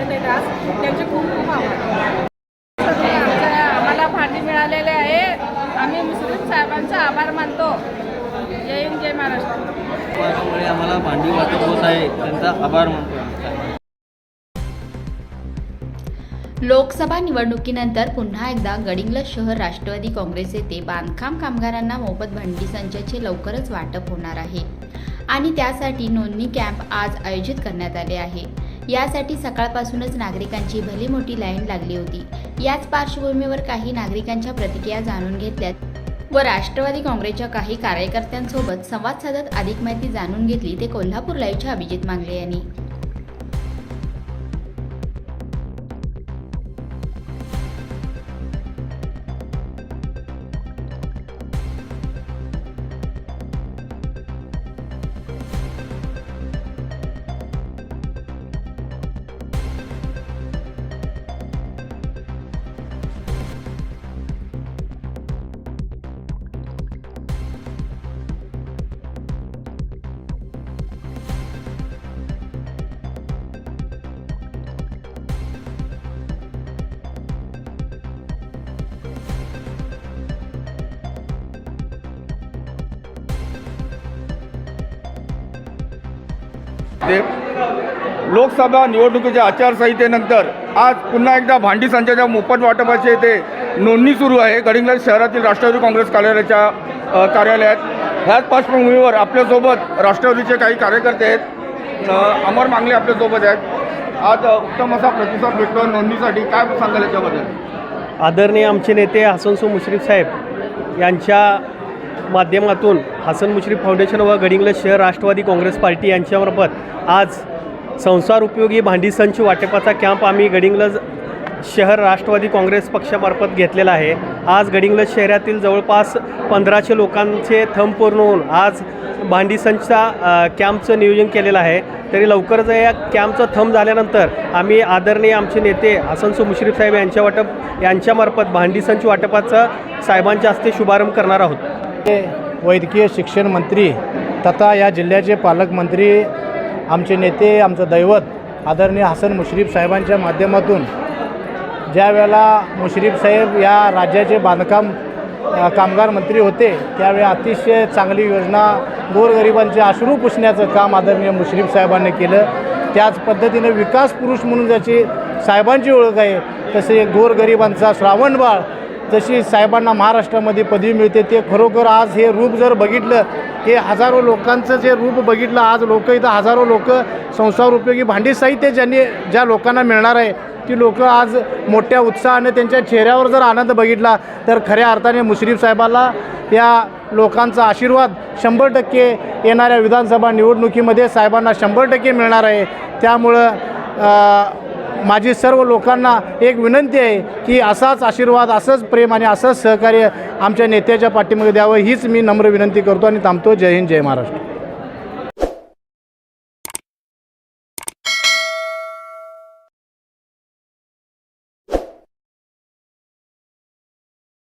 त्यास त्यांचे खूप खूप आभार. आम्हाला भांडी मिळालेले आहे. आम्ही मुस्लिम साहेबांचा आभार मानतो. जय हिंद जय महाराष्ट्र. आम्हाला भांडी वाटप होत आहे. त्यांचा आभार मानतो. लोकसभा निवडणुकीनंतर पुन्हा एकदा गडिंग्लज शहर राष्ट्रवादी काँग्रेस येथे बांधकाम कामगारांना मोफत भांडी संचाचे लवकरच वाटप होणार आहे. आणि त्यासाठी नोंदणी कॅम्प आज आयोजित करण्यात आले आहे. यासाठी सकाळपासूनच नागरिकांची भली मोठी लाईन लागली होती. याच पार्श्वभूमीवर काही नागरिकांच्या प्रतिक्रिया जाणून घेतल्यात व राष्ट्रवादी काँग्रेसच्या काही कार्यकर्त्यांसोबत संवाद साधत अधिक माहिती जाणून घेतली ते कोल्हापूर लाईव्हच्या अभिजित मांगले यांनी. ते लोकसभा निवडणुकीच्या आचारसंहितेनंतर आज पुन्हा एकदा भांडी संचाच्या मोफत वाटपाचे ते नोंदणी सुरू आहे. गडिंग्लज शहरातील राष्ट्रवादी काँग्रेस कार्यालयाच्या कार्यालयात ह्याच पार्श्वभूमीवर आपल्यासोबत राष्ट्रवादीचे काही कार्यकर्ते आहेत. अमर मांगले आपल्यासोबत आहेत. आज उत्तम असा प्रतिसाद भेटतो नोंदणीसाठी. काय सांगाल याच्याबद्दल? आदरणीय आमचे नेते हसनसो मुश्रीफ साहेब यांच्या माध्यमातून हसन मुश्रीफ फाउंडेशन व गडिंग्लज शहर राष्ट्रवादी काँग्रेस पार्टी यांच्यामार्फत आज संसार उपयोगी भांडी संच वाटपाचा कॅम्प आम्ही गडिंग्लज शहर राष्ट्रवादी काँग्रेस पक्षामार्फत घेतलेला आहे. आज गडिंग्लज शहरातील जवळपास पंधराशे लोकांचे थंब पूर्ण होऊन आज भांडी संचचा कॅम्पचं नियोजन केलेलं आहे. तरी लवकरच या कॅम्पचं थंब झाल्यानंतर आम्ही आदरणीय आमचे नेते हसनसो मुश्रीफ साहेब यांच्या वाटप यांच्यामार्फत भांडी संच वाटपाचा साहेबांच्या हस्ते शुभारंभ करणार आहोत. वैद्यकीय शिक्षण मंत्री तथा या जिल्ह्याचे पालकमंत्री आमचे नेते आमचं दैवत आदरणीय हसन मुश्रीफ साहेबांच्या माध्यमातून ज्या वेळेला मुश्रीफ साहेब या राज्याचे बांधकाम कामगार मंत्री होते त्यावेळी अतिशय चांगली योजना गोरगरिबांचे अश्रू पुसण्याचं काम आदरणीय मुश्रीफ साहेबांनी केलं. त्याच पद्धतीनं विकास पुरुष म्हणून ज्याची साहेबांची ओळख आहे तसे गोरगरिबांचा श्रावणबाळ जशी साहेबांना महाराष्ट्रामध्ये पदवी मिळते ते खरोखर आज हे रूप जर बघितलं हे हजारो लोकांचं जे रूप बघितलं आज लोक इथं हजारो लोक संसार उपयोगी भांडी साहित्य ज्यांनी ज्या लोकांना मिळणार आहे ती लोक आज मोठ्या उत्साहाने त्यांच्या चेहऱ्यावर जर आनंद बघितला तर खऱ्या अर्थाने मुश्रीफ साहेबाला या लोकांचा आशीर्वाद शंभर टक्के येणाऱ्या विधानसभा निवडणुकीमध्ये साहेबांना शंभर टक्के मिळणार आहे. त्यामुळं माझी सर्व लोकांना एक विनंती आहे की असाच आशीर्वाद असंच प्रेम आणि असंच सहकार्य आमच्या नेत्याच्या पाठीमध्ये द्यावं हीच मी नम्र विनंती करतो आणि थांबतो. जय हिंद जय महाराष्ट्र.